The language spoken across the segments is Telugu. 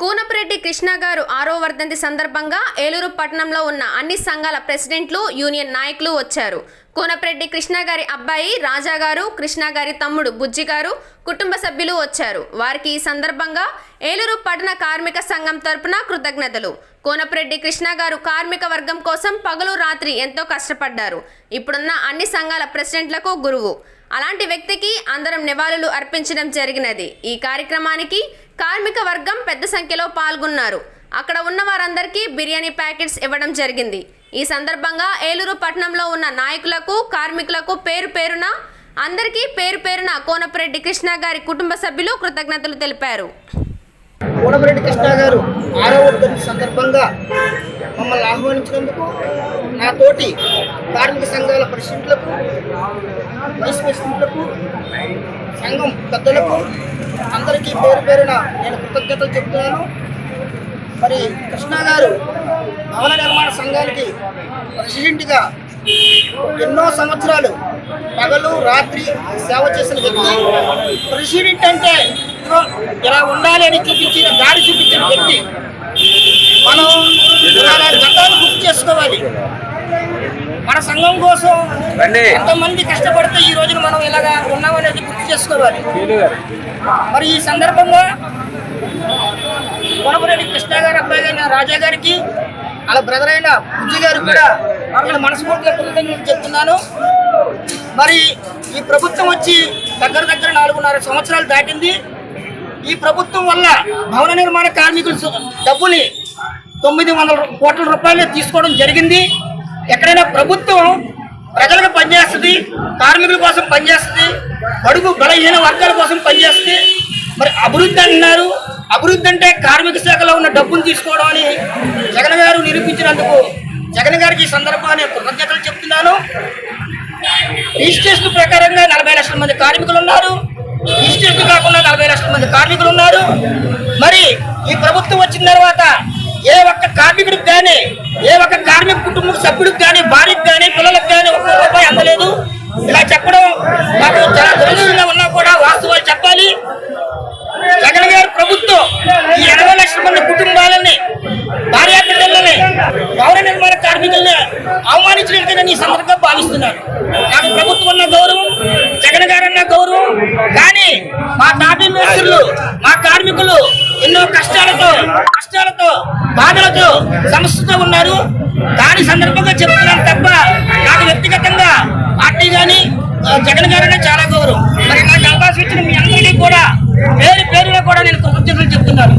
కూనపురెడ్డి కృష్ణ గారు ఆరో వర్ధంతి సందర్భంగా ఏలూరు పట్టణంలో ఉన్న అన్ని సంఘాల ప్రెసిడెంట్లు యూనియన్ నాయకులు వచ్చారు. కూనపురెడ్డి కృష్ణ గారి అబ్బాయి రాజా గారు కృష్ణ గారి తమ్ముడు బుజ్జి గారు కుటుంబ సభ్యులు వచ్చారు. వారికి ఈ సందర్భంగా ఏలూరు పట్టణ కార్మిక సంఘం తరపున కృతజ్ఞతలు. కోనప్రెడ్డి కృష్ణ గారు కార్మిక వర్గం కోసం పగలు రాత్రి ఎంతో కష్టపడ్డారు. ఇప్పుడున్న అన్ని సంఘాల ప్రెసిడెంట్లకు గురువు. అలాంటి వ్యక్తికి అందరం నివాళులు అర్పించడం జరిగినది. ఈ కార్యక్రమానికి కార్మిక వర్గం పెద్ద సంఖ్యలో పాల్గొన్నారు. అక్కడ ఉన్న వారందరికీ బిర్యానీ ప్యాకెట్స్ ఇవ్వడం జరిగింది. ఈ సందర్భంగా ఏలూరు పట్టణంలో ఉన్న నాయకులకు కార్మికులకు పేరు పేరున అందరికీ పేరు పేరున కోనప్రెడ్డి కృష్ణ గారి కుటుంబ సభ్యులు కృతజ్ఞతలు తెలిపారు. కోనపరెడ్డి కృష్ణ గారు ఆరవ సందర్భంగా మమ్మల్ని ఆహ్వానించినందుకు నా తోటి కార్మిక సంఘాల ప్రెసిడెంట్లకు వైస్ ప్రెసిడెంట్లకు సంఘం పెద్దలకు అందరికీ పేరు పేరున నేను కృతజ్ఞతలు చెప్తున్నాను. మరి కృష్ణ గారు భవన నిర్మాణ సంఘానికి ప్రెసిడెంట్గా ఎన్నో సంవత్సరాలు పగలు రాత్రి సేవ చేసిన వ్యక్తి. ప్రెసిడెంట్ అంటే ఇదిగో ఇలా ఉండాలి అని చూపించిన దారి చూపించిన వ్యక్తి. మనం గతాలు గుర్తు చేసుకోవాలి. మన సంఘం కోసం ఎంతమంది కష్టపడితే ఈ రోజున మనం ఇలాగా ఉన్నామనేది గుర్తు చేసుకోవాలి. మరి ఈ సందర్భంగా కొనపరెడ్డి కృష్ణ గారి అబ్బాయి గారి రాజా గారికి వాళ్ళ బ్రదర్ అయిన బుజ్జి గారు కూడా నేను మనస్ఫూర్తిగా కృతజ్ఞతలు చెప్తున్నాను. మరి ఈ ప్రభుత్వం వచ్చి దగ్గర దగ్గర నాలుగున్నర సంవత్సరాలు దాటింది. ఈ ప్రభుత్వం వల్ల భవన నిర్మాణ కార్మికుల డబ్బుని తొమ్మిది వందల కోట్ల రూపాయలు తీసుకోవడం జరిగింది. ఎక్కడైనా ప్రభుత్వం ప్రజలకు పనిచేస్తుంది కార్మికుల కోసం పనిచేస్తుంది బడుగు బలహీన వర్గాల కోసం పనిచేస్తుంది. మరి అభివృద్ధి అన్నారు అభివృద్ధి అంటే కార్మిక శాఖలో ఉన్న డబ్బును తీసుకోవడం అని జగన్ గారు నిరూపించినందుకు జగన్ గారికి ఈ సందర్భాన్ని కృతజ్ఞతలు చెప్తున్నాను. రిజిస్ట్రేషన్ ప్రకారంగా నలభై లక్షల మంది కార్మికులు ఉన్నారు. రిజిస్ట్రేషన్ కాకుండా నలభై లక్షల మంది కార్మికులు ఉన్నారు. మరి ఈ ప్రభుత్వం వచ్చిన తర్వాత ఏ ఒక్క కార్మికుడికి కానీ ఏ ఒక్క కార్మిక కుటుంబ సభ్యుడికి కానీ భార్యకు కానీ పిల్లలకు కానీ ఒక్క రూపాయి అందలేదు. ఇలా చెప్పడం మాకు చాలా దురదృష్టంగా ఉన్నా కూడా వాస్తవాలు చెప్పాలి జగన్ గారి ప్రభుత్వం ఈ ఎనభై లక్షల మంది కుటుంబాలని భార్యా బిడ్డలని భవన నిర్మాణ అవమానించినట్టుగా ఈ సందర్భంగా భావిస్తున్నాను. నాకు ప్రభుత్వం అన్న గౌరవం జగన్ గారు అన్న గౌరవం కానీ మా తాపీ మేస్త్రులు మా కార్మికులు ఎన్నో కష్టాలతో కష్టాలతో బాధలతో సమస్యతో ఉన్నారు. దాని సందర్భంగా చెప్తున్నాను తప్ప నాకు వ్యక్తిగతంగా పార్టీ కానీ జగన్ గారనే చాలా గౌరవం మరి నాకు అవకాశం ఇచ్చిన మీ అందరికీ కూడా పేరు పేరులో కూడా నేను కృతజ్ఞతలు చెప్తున్నాను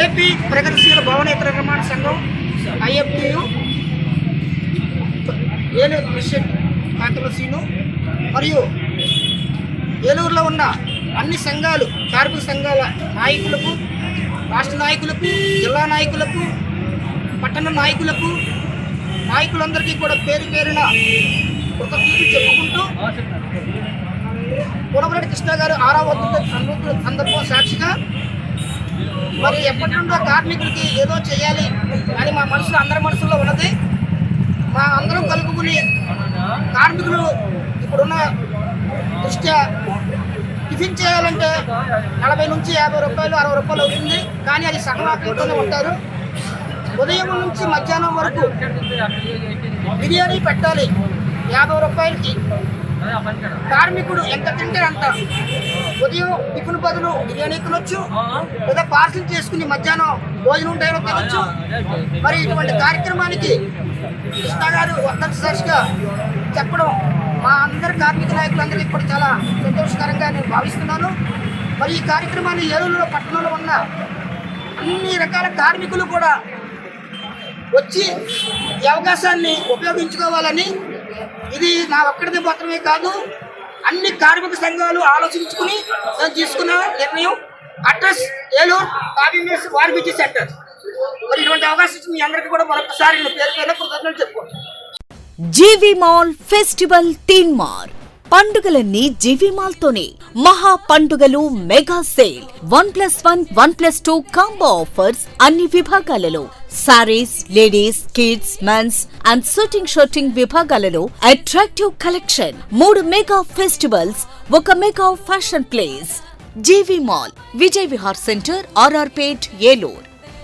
ఏపీ ప్రగతిశీల భవనేతర నిర్మాణ సంఘం ఐఎఫ్టియు ఏలూరు మిషన్ కాంట్రవర్సీను మరియు ఏలూరులో ఉన్న అన్ని సంఘాలు కార్మిక సంఘాల నాయకులకు రాష్ట్ర నాయకులకు జిల్లా నాయకులకు పట్టణ నాయకులకు నాయకులందరికీ కూడా పేరు పేరున కృతజ్ఞతలు చెప్పుకుంటూ పునమరెడ్డి కృష్ణ గారు ఆరవ వర్ధంతి సందర్భం సాక్షిగా మరి ఎప్పటి నుండో కార్మికులకి ఏదో చేయాలి అని మా మనసులో అందరి మనసులో ఉన్నది. మా అందరం కలుపుకుని కార్మికులు ఇప్పుడున్న దృష్ట్యా టిఫిన్ చేయాలంటే నలభై నుంచి యాభై రూపాయలు అరవై రూపాయలు అవుతుంది. కానీ అది సగం ఆకలితోనే ఉంటారు. ఉదయం నుంచి మధ్యాహ్నం వరకు బిర్యానీ పెట్టాలి. యాభై రూపాయలకి. కార్మికుడు ఎంత తింటే అంత. ఉదయం టిఫిన్ బదులు బిర్యానీ తినొచ్చు. లేదా పార్సిల్ చేసుకుని మధ్యాహ్నం భోజనం టైంలో తినొచ్చు. మరి ఇటువంటి కార్యక్రమానికి కృష్ణ గారు వర్ధంతి చెప్పడం మా అందరి కార్మిక నాయకులందరికీ కూడా చాలా సంతోషకరంగా నేను భావిస్తున్నాను. మరి ఈ కార్యక్రమాన్ని ఏలూరులో పట్టణంలో ఉన్న అన్ని రకాల కార్మికులు కూడా వచ్చి ఈ అవకాశాన్ని ఉపయోగించుకోవాలని ఇది నా ఒక్కడిది మాత్రమే కాదు అన్ని కార్మిక సంఘాలు ఆలోచించుకుని నేను తీసుకున్న నిర్ణయం అడ్రస్ ఏలూరు కాబినెస్ వార్బిజీ సెంటర్. మరి ఇటువంటి అవకాశం మీ అందరికీ కూడా మరొకసారి పేరు కృతజ్ఞతలు చెప్పుకోండి. జీవి మాల్ ఫెస్టివల్ తీన్ మార్. పండుగలన్నీ జీవి మాల్ తోనే మహా పండుగలు mega sale. One plus one one plus two combo offers అన్ని విభాగాలలో. Sarees ladies kids mens and shooting shooting విభాగాలలో అట్రాక్టివ్ కలెక్షన్. మూడు మెగా ఫెస్టివల్స్ ఒక mega fashion place. GV mall Vijay Vihar centre R R Pet Eluru.